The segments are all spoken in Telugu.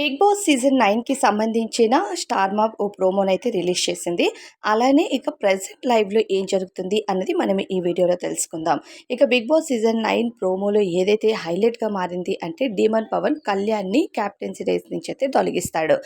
బిగ్ బాస్ సీజన్ నైన్కి సంబంధించిన స్టార్ మాప్ ఓ ప్రోమోని అయితే రిలీజ్ చేసింది. అలానే ఇక ప్రజెంట్ లైవ్లో ఏం జరుగుతుంది అన్నది మనం ఈ వీడియోలో తెలుసుకుందాం. ఇక బిగ్ బాస్ సీజన్ నైన్ ప్రోమోలో ఏదైతే హైలైట్గా మారింది అంటే డీమన్ పవన్ కళ్యాణ్ని క్యాప్టెన్సీ రేస్ నుంచి అయితే తొలగిస్తాడు.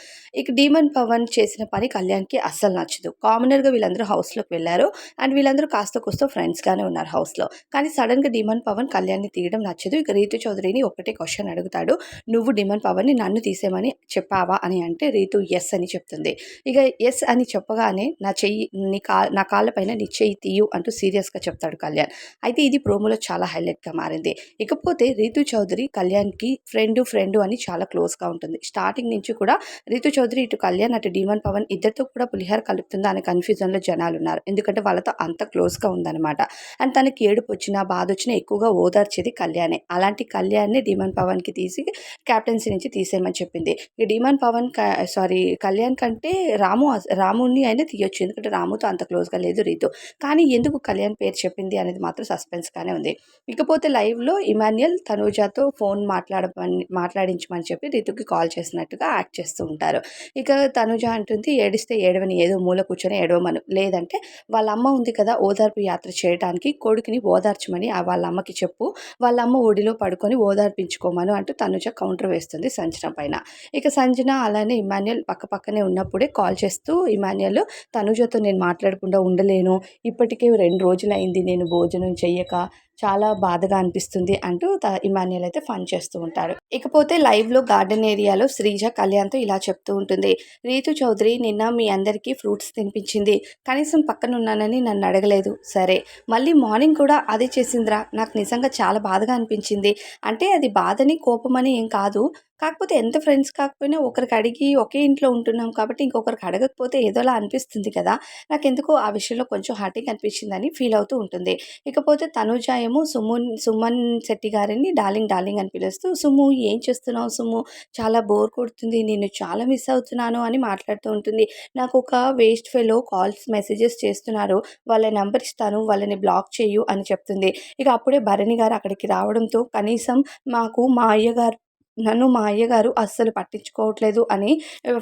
ఇక డీమన్ పవన్ చేసిన పని కళ్యాణ్కి అస్సలు నచ్చదు. కామనర్గా వీళ్ళందరూ హౌస్లోకి వెళ్ళారు. అండ్ వీళ్ళందరూ కాస్త కూస్తో ఫ్రెండ్స్గానే ఉన్నారు హౌస్లో కానీ సడన్గా డీమన్ పవన్ కళ్యాణ్ని తీయడం నచ్చదు. ఇక రీతు చౌదరిని ఒకటే క్వశ్చన్ అడుగుతాడు. నువ్వు డీమన్ పవన్ని నన్ను తీసేమని చెప్పావా అని అంటే రీతు ఎస్ అని చెప్తుంది. ఇక ఎస్ అని చెప్పగానే నా చెయ్యి నీ కా నా కాళ్ళపైన నీ చెయ్యి తీయు అంటూ సీరియస్గా చెప్తాడు కళ్యాణ్. అయితే ఇది ప్రోమోలో చాలా హైలైట్గా మారింది. ఇకపోతే రీతు చౌదరి కళ్యాణ్కి ఫ్రెండ్ ఫ్రెండ్ అని చాలా క్లోజ్గా ఉంటుంది. స్టార్టింగ్ నుంచి కూడా రీతు చౌదరి ఇటు కళ్యాణ్ అటు డీమన్ పవన్ ఇద్దరితో కూడా పులిహార కలుపుతుందా అనే కన్ఫ్యూజన్లో జనాలు ఉన్నారు ఎందుకంటే వాళ్ళతో అంత క్లోజ్గా ఉందన్నమాట. అండ్ తనకి ఏడుపు వచ్చినా బాధ వచ్చినా ఎక్కువగా ఓదార్చేది కళ్యాణే. అలాంటి కళ్యాణ్ని డీమన్ పవన్కి తీసి క్యాప్టెన్సీ నుంచి తీసేయమని చెప్పింది. ఈ డీమన్ పవన్ సారీ కళ్యాణ్ కంటే రాము రాముని అయినా తీయొచ్చు. ఎందుకంటే రాముతో అంత క్లోజ్గా లేదు రీతు. కానీ ఎందుకు కళ్యాణ్ పేరు చెప్పింది అనేది మాత్రం సస్పెన్స్గానే ఉంది. ఇకపోతే లైవ్లో ఇమాన్యుయల్ తనూజాతో ఫోన్ మాట్లాడమని మాట్లాడించమని చెప్పి రీతుకి కాల్ చేసినట్టుగా యాక్ట్ చేస్తూ ఉంటారు. ఇక తనుజ అంటుంది ఏడిస్తే ఏడవని ఏదో మూల కూర్చొని ఏడవమను. లేదంటే వాళ్ళ అమ్మ ఉంది కదా ఓదార్పు యాత్ర చేయడానికి కొడుకుని ఓదార్చమని ఆ వాళ్ళ అమ్మకి చెప్పు. వాళ్ళ అమ్మ ఒడిలో పడుకొని ఓదార్పించుకోమను అంటూ తనుజ కౌంటర్ వేస్తుంది సంచనం పైన. ఇక సంజన అలానే ఇమాన్యుయల్ పక్క పక్కనే ఉన్నప్పుడే కాల్ చేస్తూ ఇమాన్యుయల్ తనుజతో నేను మాట్లాడకుండా ఉండలేను. ఇప్పటికే రెండు రోజులైంది నేను భోజనం చెయ్యక. చాలా బాధగా అనిపిస్తుంది అంటూ త ఇమాన్యుయల్ అయితే ఫన్ చేస్తూ ఉంటారు ఇకపోతే లైవ్లో గార్డెన్ ఏరియాలో శ్రీజ కళ్యాణ్తో ఇలా చెప్తూ ఉంటుంది. రీతు చౌదరి నిన్న మీ అందరికీ ఫ్రూట్స్ తినిపించింది. కనీసం పక్కన ఉన్నానని నన్ను అడగలేదు. సరే మళ్ళీ మార్నింగ్ కూడా అదే చేసిందిరా. నాకు నిజంగా చాలా బాధగా అనిపించింది. అంటే అది బాధని కోపమని ఏం కాదు. కాకపోతే ఎంత ఫ్రెండ్స్ కాకపోయినా ఒకరికి అడిగి ఒకే ఇంట్లో ఉంటున్నాం కాబట్టి ఇంకొకరికి అడగకపోతే ఏదోలా అనిపిస్తుంది కదా. నాకు ఎందుకో ఆ విషయంలో కొంచెం హార్టింగ్ అనిపించిందని ఫీల్ అవుతూ ఉంటుంది. ఇకపోతే తనుజ ఏమో సుమన్ సుమన్ శెట్టి గారిని డార్లింగ్ డార్లింగ్ అని పిలుస్తూ సుము ఏం చేస్తున్నావు సుము? చాలా బోర్ కొడుతుంది నేను చాలా మిస్ అవుతున్నాను అని మాట్లాడుతూ ఉంటుంది. నాకు ఒక వేస్ట్ ఫెలో కాల్స్ మెసేజెస్ చేస్తున్నారు. వాళ్ళ నెంబర్ ఇస్తాను వాళ్ళని బ్లాక్ చేయు అని చెప్తుంది. ఇక అప్పుడే భరణి గారు అక్కడికి రావడంతో కనీసం మాకు మా అయ్యగారు నన్ను మా అయ్యగారు అస్సలు పట్టించుకోవట్లేదు అని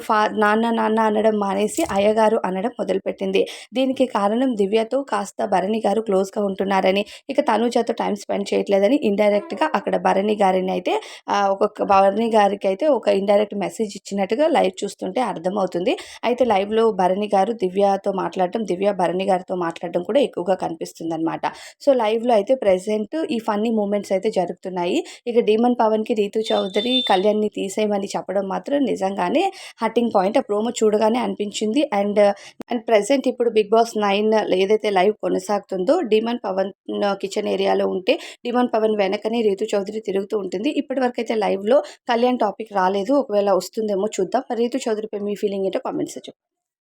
ఫా నాన్న నాన్న అనడం మానేసి అయ్యగారు అనడం మొదలుపెట్టింది. దీనికి కారణం దివ్యతో కాస్త భరణి గారు క్లోజ్గా ఉంటున్నారని ఇక తనుజతో టైం స్పెండ్ చేయట్లేదని ఇండైరెక్ట్గా అక్కడ భరణి గారిని అయితే ఒక భరణి గారికి అయితే ఒక ఇండైరెక్ట్ మెసేజ్ ఇచ్చినట్టుగా లైవ్ చూస్తుంటే అర్థమవుతుంది. అయితే లైవ్లో భరణి గారు దివ్యతో మాట్లాడడం దివ్య భరణి గారితో మాట్లాడడం కూడా ఎక్కువగా కనిపిస్తుంది అనమాట సో లైవ్లో అయితే ప్రెసెంట్ ఈ ఫన్నీ మూమెంట్స్ అయితే జరుగుతున్నాయి. ఇక డీమన్ పవన్కి రీతు చౌదరి కళ్యాణ్ని తీసేయమని చెప్పడం మాత్రం నిజంగానే హట్టింగ్ పాయింట్. ఆ ప్రోమో చూడగానే అనిపించింది. అండ్ అండ్ ప్రెసెంట్ ఇప్పుడు బిగ్ బాస్ నైన్ ఏదైతే లైవ్ కొనసాగుతుందో డిమన్ పవన్ కిచెన్ ఏరియాలో ఉంటే డిమన్ పవన్ వెనకనే రీతు చౌదరి తిరుగుతూ ఉంటుంది. ఇప్పటి వరకు అయితే లైవ్లో కళ్యాణ్ టాపిక్ రాలేదు. ఒకవేళ వస్తుందేమో చూద్దాం. రీతు చౌదరిపై మీ ఫీలింగ్ ఏంటో కామెంట్స్ చెప్పండి.